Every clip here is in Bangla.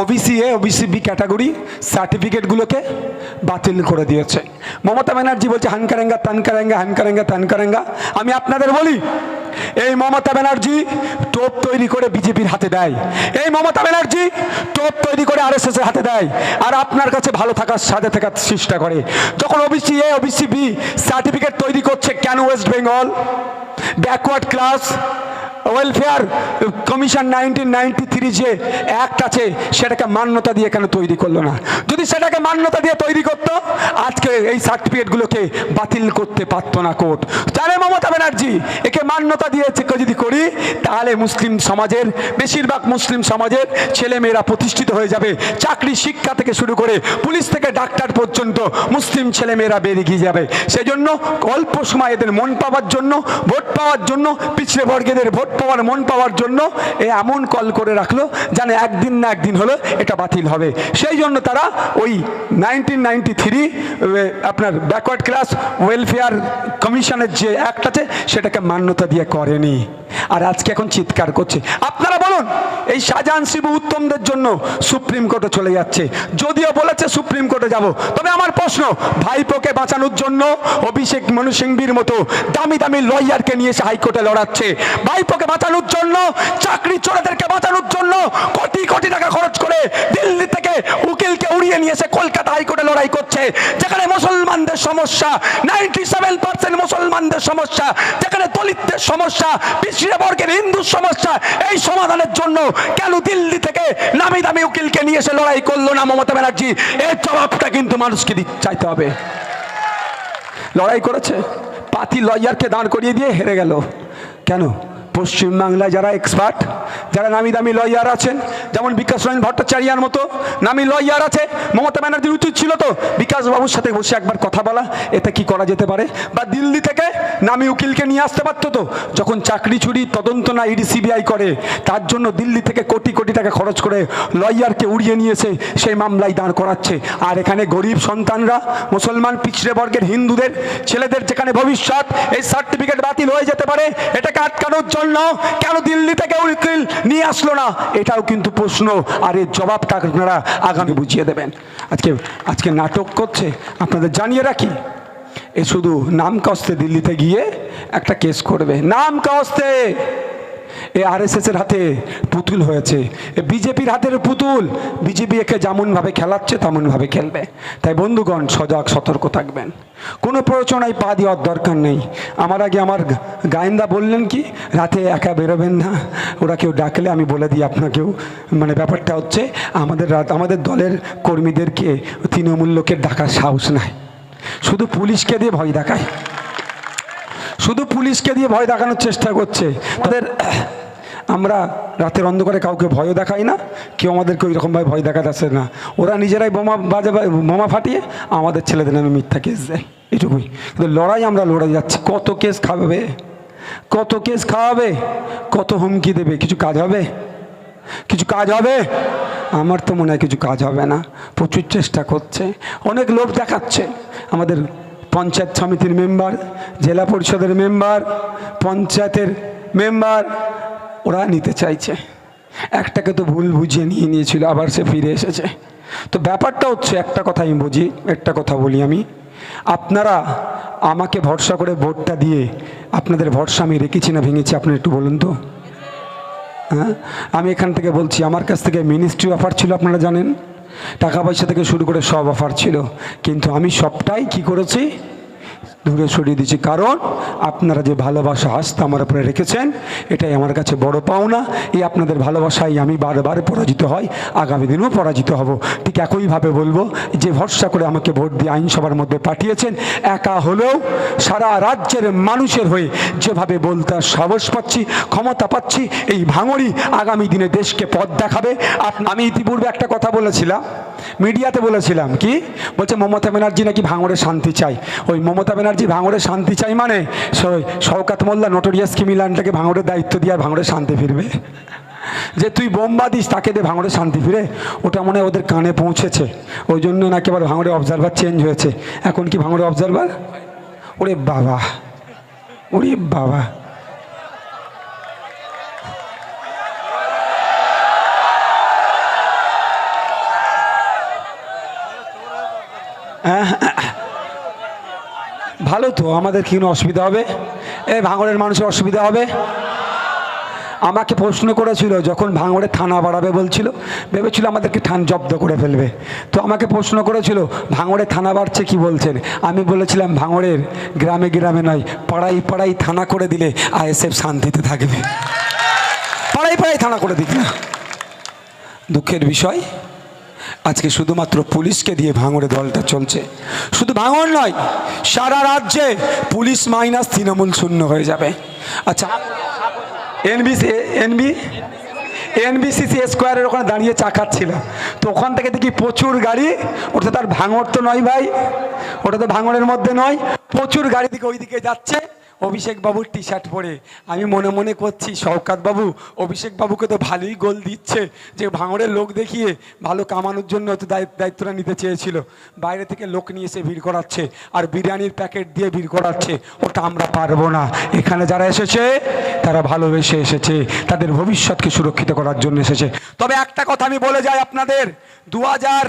OBC A OBC B category সার্টিফিকেটগুলোকে বাতিল করে দিয়েছে। মমতা ব্যানার্জি বলছে, হানকারেঙ্গা, তানকারেঙ্গা হানকারেঙ্গা, তানকারেঙ্গা। আমি আপনাদের বলি এই মমতা ব্যানার্জি টোপ তৈরি করে বিজেপির হাতে দেয়। এই মমতা ব্যানার্জি টোপ তৈরি করে আর এর হাতে দেয়। আর আপনার কাছে ভালো থাকার সাথে থাকার চেষ্টা করে। যখন OBC A OBC B certificate তৈরি করছে কেন West Bengal backward class welfare commission nineteen ninety three যে অ্যাক্ট আছে, সেটাকে মান্যতা দিয়ে কেন তৈরি করল না? যদি সেটাকে মান্যতা দিয়ে তৈরি করতো, আজকে এই সার্টিফিকেটগুলোকে বাতিল করতে পারতো না কোর্ট। জানে মমতা ব্যানার্জি, একে মান্যতা দিয়েছে যদি করি, তাহলে মুসলিম সমাজের, বেশিরভাগ মুসলিম সমাজের ছেলেমেয়েরা প্রতিষ্ঠিত হয়ে যাবে। চাকরি, শিক্ষা থেকে শুরু করে পুলিশ থেকে ডাক্তার পর্যন্ত মুসলিম ছেলেমেয়েরা বেরিয়ে গিয়ে যাবে। সেই জন্য অল্প সময় এদের মন পাওয়ার জন্য, ভোট পাওয়ার জন্য, পিছড়ে বর্গেদের ভোট পাওয়ার, মন পাওয়ার জন্য এ এমন কল করে রাখল যেন একদিন না একদিন হলো এটা বাতিল হবে। সেই জন্য তারা ওই নাইনটিন নাইনটি থ্রি আপনার ব্যাকওয়ার্ড ক্লাস ওয়েলফেয়ার কমিশনের যে অ্যাক্ট আছে, সেটাকে মান্যতা দিয়ে করেনি। আর আজকে এখন চিৎকার করছে। আপনারা বলুন এই শাহজাহান শিবু উত্তমদের জন্য সুপ্রিম কোর্টে চলে যাচ্ছে। যদিও বলেছে সুপ্রিম কোর্টে যাব, তবে আমার প্রশ্ন, ভাইপোকে বাঁচানোর জন্য অভিষেক মনু সিংবির মতো দামি দামি লয়ারকে নিয়ে এসে হাইকোর্টে লড়াচ্ছে। ভাইপোকে বাঁচানোর জন্য, চাকরি চোরেদেরকে বাঁচানোর জন্য কোটি কোটি টাকা খরচ করে দিল্লি থেকে উকিলকে উড়িয়ে নিয়ে এসে কলকাতা হাইকোর্টে লড়াই করছে, যেখানে মুসলমানদের সমস্যা নাইনটি সেভেন পার্সেন্ট মুসলমানদের সমস্যা, যেখানে দলিতদের সমস্যা, পিছিয়ে বর্গের হিন্দুর সমস্যা, এই সমাধানের জন্য কেন দিল্লি থেকে নামি দামি উকিলকে নিয়ে এসে লড়াই করল না মমতা ব্যানার্জি? এর জবাবটা কিন্তু মানুষকে চাইতে হবে। লড়াই করেছে। পাতি লয়ারকে দাঁড় করিয়ে দিয়ে হেরে গেল। কেন? পশ্চিমবাংলায় যারা এক্সপার্ট যারা নামি দামি লয়ার আছেন, যেমন বিকাশ রঞ্জন ভট্টাচার্যার মতো নামি লয়ার আছে, মমতা ব্যানার্জির উচিত ছিল তো। বিকাশ বাবুর সাথে বসে একবার কথা বলা, এতে কি করা যেতে পারে? বা দিল্লি থেকে নামি উকিলকে নিয়ে আসতে পারতো তো, যখন চাকরি চুরি তদন্ত না ইডি, সিবিআই করে, তার জন্য দিল্লি থেকে কোটি কোটি টাকা খরচ করে লয়ারকে উড়িয়ে নিয়েছে, সেই মামলায় দাঁড় করাচ্ছে। আর এখানে গরিব সন্তানরা, মুসলমান পিছড়ে বর্গের হিন্দুদের, ছেলেদের যেখানে ভবিষ্যৎ, এই সার্টিফিকেট বাতিল হয়ে যেতে পারে, এটাকে আটকানোর জন্য কেন দিল্লি থেকে উকিল নিয়ে আসলো না? এটাও কিন্তু প্রশ্ন, আর এর জবাবটা আপনারা আগামী বুঝিয়ে দেবেন। আজকে আজকে নাটক করছে, আপনাদের জানিয়ে রাখি, এ শুধু নাম কস্তে দিল্লিতে গিয়ে একটা কেস করবে। নাম কস্তে এ আরএসএস এর হাতে পুতুল হয়েছে। এ বিজেপির হাতের পুতুল, বিজেপি একে যেমনভাবে খেলাচ্ছে, তেমনভাবে খেলবে। তাই বন্ধুগণ, সজাগ, সতর্ক থাকবেন। কোনো প্ররোচনায় পা দেওয়ার দরকার নেই। আমার আগে আমার গায়েন্দা বললেন কি, রাতে একা বেরোবেন না। ওরা কেউ ডাকলে আমি বলে দিই আপনাকেও। মানে ব্যাপারটা হচ্ছে, আমাদের রাত, আমাদের দলের কর্মীদেরকে তৃণমূল লোকের ডাকার সাহস নাই। শুধু পুলিশকে দিয়ে ভয় দেখায়। শুধু পুলিশকে দিয়ে ভয় দেখানোর চেষ্টা করছে। তাদের, আমরা রাতের অন্ধকারে কাউকে ভয়ও দেখাই না, কেউ আমাদেরকে ওই রকমভাবে ভয় দেখাতে আসে না। ওরা নিজেরাই বোমা বাজে, বোমা ফাটিয়ে আমাদের ছেলেদের নামে মিথ্যা কেস দেয়। এটুকুই। কিন্তু লড়াই আমরা লড়াই যাচ্ছি। কত কেস খাওয়াবে কত কেস খাওয়াবে? কত হুমকি দেবে? কিছু কাজ হবে? কিছু কাজ হবে? আমার তো মনে হয় কিছু কাজ হবে না। প্রচুর চেষ্টা করছে। অনেক লোক দেখাচ্ছে। আমাদের পঞ্চায়েত সমিতির মেম্বার, জেলা পরিষদের মেম্বার, পঞ্চায়েতের মেম্বার, ওরা নিতে চাইছে। একটাকে তো ভুল বুঝিয়ে নিয়ে নিয়েছিল, আবার সে ফিরে এসেছে। তো ব্যাপারটা হচ্ছে, একটা কথা আমি বুঝি, একটা কথা বলি আমি। আপনারা আমাকে ভরসা করে ভোটটা দিয়ে আপনাদের ভরসা আমি রেখেছি না ভেঙেছি, আপনি একটু বলুন তো। হ্যাঁ? আমি এখান থেকে বলছি, আমার কাছ থেকে মিনিস্ট্রি অফার ছিল, আপনারা জানেন? টাকা পয়সা থেকে শুরু করে সব অফার ছিল। কিন্তু আমি সবটাই কি করেছি? দূরে সরিয়ে দিয়েছি কারণ আপনারা যে ভালোবাসা আস্থা আমার উপরে রেখেছেন, এটাই আমার কাছে বড় পাওনা। এই আপনাদের ভালোবাসায় আমি বারবার পরাজিত হয় আগামী দিনেও পরাজিত হব। ঠিক একইভাবে বলব, যে ভরসা করে আমাকে ভোট দিয়ে আইনসভার মধ্যে পাঠিয়েছেন, একা হলেও সারা রাজ্যের মানুষের হয়ে যেভাবে বলতে সাহস পাচ্ছি, ক্ষমতা পাচ্ছি, এই ভাঙড়ি আগামী দিনে দেশকে পথ দেখাবে। আমি ইতিপূর্বে একটা কথা বলেছিলাম, মিডিয়াতে বলেছিলাম কি? বলছে মমতা ব্যানার্জি নাকি ভাঙড়ে শান্তি চাই। ওই মমতা ব্যানার্জি ব্যানার্জি ভাঙড়ে শান্তি চাই মানে? শওকাত মোল্লা নোটোরিয়াস কিমিলানটাকে ভাঙড়ের দায়িত্ব দিয়ে ভাঙড়ে শান্তি ফিরবে? যে তুই বোম্বা দিস, তাকে দে ভাঙড়ে শান্তি ফিরে। ওটা মনে ওদের কানে পৌঁছেছে। ওই জন্য নাকি কেবল ভাঙড়ে অবজারভার চেঞ্জ হয়েছে। এখন কি ভাঙড়ে অবজারভার ওরে বাবা। ওরে বাবা। হ্যাঁ।, হ্যাঁ। ভালো তো, আমাদের কি কোনো অসুবিধা হবে? এ, ভাঙড়ের মানুষের অসুবিধা হবে? আমাকে প্রশ্ন করেছিল, যখন ভাঙড়ে থানা বাড়াবে বলছিল, ভেবেছিল আমাদেরকে ঠান জব্দ করে ফেলবে। তো আমাকে প্রশ্ন করেছিল, ভাঙড়ে থানা বাড়ছে কি বলছেন? আমি বলেছিলাম, ভাঙড়ের গ্রামে গ্রামে নয় পাড়াই পাড়াই থানা করে দিলে আইএসএফ শান্তিতে থাকবে। পাড়াই পাড়াই থানা করে দিক না। দুঃখের বিষয় আজকে শুধুমাত্র পুলিশকে দিয়ে ভাঙড়ে দলটা চলছে। শুধু ভাঙড় নয়, সারা রাজ্যে পুলিশ মাইনাস তৃণমূল শূন্য হয়ে যাবে। আচ্ছা এনবিসি, এনবি, এনবিসিসি স্কোয়ারের ওখানে দাঁড়িয়ে চা তো ওখান থেকে দেখি প্রচুর গাড়ি, ওটা তার ভাঙড় তো নয় ভাই, ওটা তো ভাঙড়ের মধ্যে নয়, প্রচুর গাড়ি দিকে ওইদিকে যাচ্ছে। অভিষেক বাবুর টি শার্ট পরে। আমি মনে মনে করছি, শওকাত বাবু, অভিষেক বাবুকে তো ভালোই গোল দিচ্ছে, যে ভাঙড়ের লোক দেখিয়ে ভালো কামানোর জন্য তো দায়িত্ব দায়িত্বটা নিতে চেয়েছিল। বাইরে থেকে লোক নিয়ে এসে ভিড় করাচ্ছে, আর বিরিয়ানির প্যাকেট দিয়ে ভিড় করাচ্ছে, ওটা আমরা পারব না। এখানে যারা এসেছে, তারা ভালোবেসে এসেছে, তাদের ভবিষ্যৎকে সুরক্ষিত করার জন্য এসেছে। তবে একটা কথা আমি বলে যাই আপনাদের দু হাজার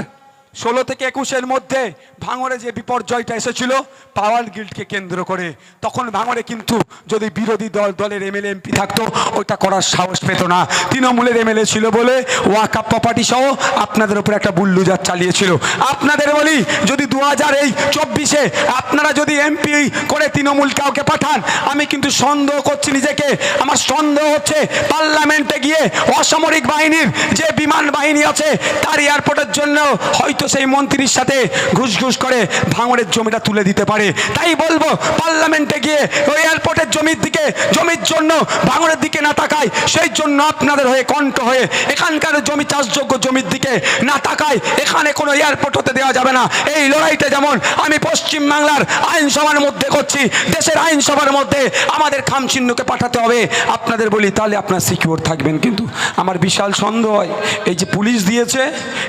ষোলো থেকে একুশের মধ্যে ভাঙড়ে যে বিপর্যয়টা এসেছিল, পাওয়ার গিল্ডকে কেন্দ্র করে। তখন ভাঙড়ে কিন্তু যদি বিরোধী দল, দলের এমএলএ, এমপি থাকতো, ওইটা করার সাহস পেত না। তৃণমূলের এমএলএ ছিল বলে ওয়াকাপ প্রপার্টি সহ আপনাদের উপর একটা বুল্লুজার চালিয়েছিল। আপনাদের বলি, যদি দু হাজার এই চব্বিশে আপনারা যদি এমপি করে তৃণমূল কাউকে পাঠান, আমি কিন্তু সন্দেহ করছি নিজেকে। আমার সন্দেহ হচ্ছে পার্লামেন্টে গিয়ে অসামরিক বাহিনীর যে বিমান বাহিনী আছে, তার এয়ারপোর্টের জন্য হয়তো সেই মন্ত্রীর সাথে ঘুষ ঘুষ করে ভাঙড়ের জমিটা তুলে দিতে পারে। তাই বলব, পার্লামেন্টে গিয়ে ওই এয়ারপোর্টের জমির দিকে, জমির জন্য ভাঙড়ের দিকে না তাকায়, সেই জন্য আপনাদের হয়ে কণ্ঠ হয়ে এখানকার জমি চাষযোগ্য জমির দিকে না তাকায়, এখানে কোনো এয়ারপোর্ট হতে দেওয়া যাবে না। এই লড়াইটা যেমন আমি পশ্চিমবাংলার আইনসভার মধ্যে করছি, দেশের আইনসভার মধ্যে আমাদের খামচিহ্নকে পাঠাতে হবে। আপনাদের বলি, তাহলে আপনার সিকিউর থাকবেন কিন্তু। আমার বিশাল সন্দেহ হয়, এই যে পুলিশ দিয়েছে,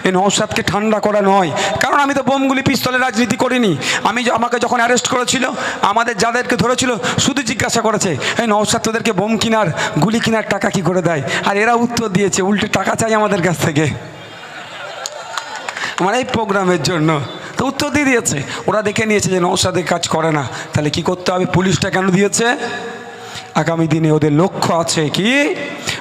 এই নৌসাদকে ঠান্ডা করা নয়। কারণ আমি তো বোমগুলি পিস্তলের রাজনীতি করিনি। আমি আমাকে যখন অ্যারেস্ট করেছিল, আমাদের যাদেরকে ধরেছিল, শুধু জিজ্ঞাসা করেছে, এই নৌসাদ তোদেরকে বোম কিনার, গুলি কিনার টাকা কি করে দেয়? আর এরা উত্তর দিয়েছে, উল্টে টাকা চাই আমাদের কাছ থেকে। আমার এই প্রোগ্রামের জন্য। তো উত্তর দিয়ে দিয়েছে। ওরা দেখে নিয়েছে যে নৌসাদের কাজ করে না। তাহলে কি করতে হবে? পুলিশটা কেন দিয়েছে? আগামী দিনে ওদের লক্ষ্য আছে কি?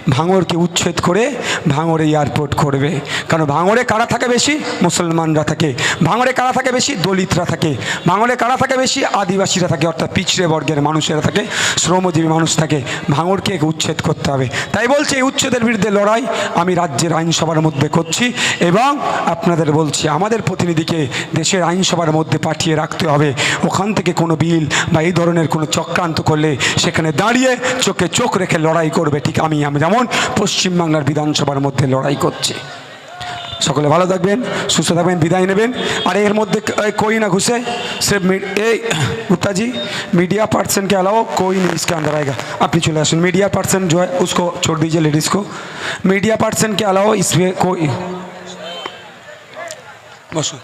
ভাঙড়কে উচ্ছেদ করে ভাঙরে এয়ারপোর্ট করবে। কারণ ভাঙরে কারা থাকে বেশি? মুসলমানরা থাকে। ভাঙরে কারা থাকে বেশি? দলিতরা থাকে। ভাঙরে কারা থাকে বেশি? আদিবাসীরা থাকে, অর্থাৎ পিছড়ে বর্গের মানুষেরা থাকে, শ্রমজীবী মানুষ থাকে। ভাঙরকে উচ্ছেদ করতে হবে। তাই বলছি, এই উচ্ছেদের বিরুদ্ধে লড়াই আমি রাজ্যের আইনসভার মধ্যে করছি এবং আপনাদের বলছি, আমাদের প্রতিনিধিকে দেশের আইনসভার মধ্যে পাঠিয়ে রাখতে হবে। ওখান থেকে কোনো বিল বা এই ধরনের কোনো চক্রান্ত করলে সেখানে দাঁড়িয়ে চোখে চোখ রেখে লড়াই করবে। ঠিক আমি আমি যেমন পশ্চিমবাংলার বিধানসভার মধ্যে লড়াই করছি সকলে ভালো থাকবেন সুস্থ থাকবেন বিদায় নেবেন আর এর মধ্যে क- कोई ना घुसे सिर्फ मी- A Gupta ji media person के अलावा कोई नहीं इसके अंदर आएगा अपनी चले आसन मीडिया पर्सन जो है उसको छोड़ दीजिए लेडीज़ को मीडिया पर्सन के अलावा इसमें कोई बसो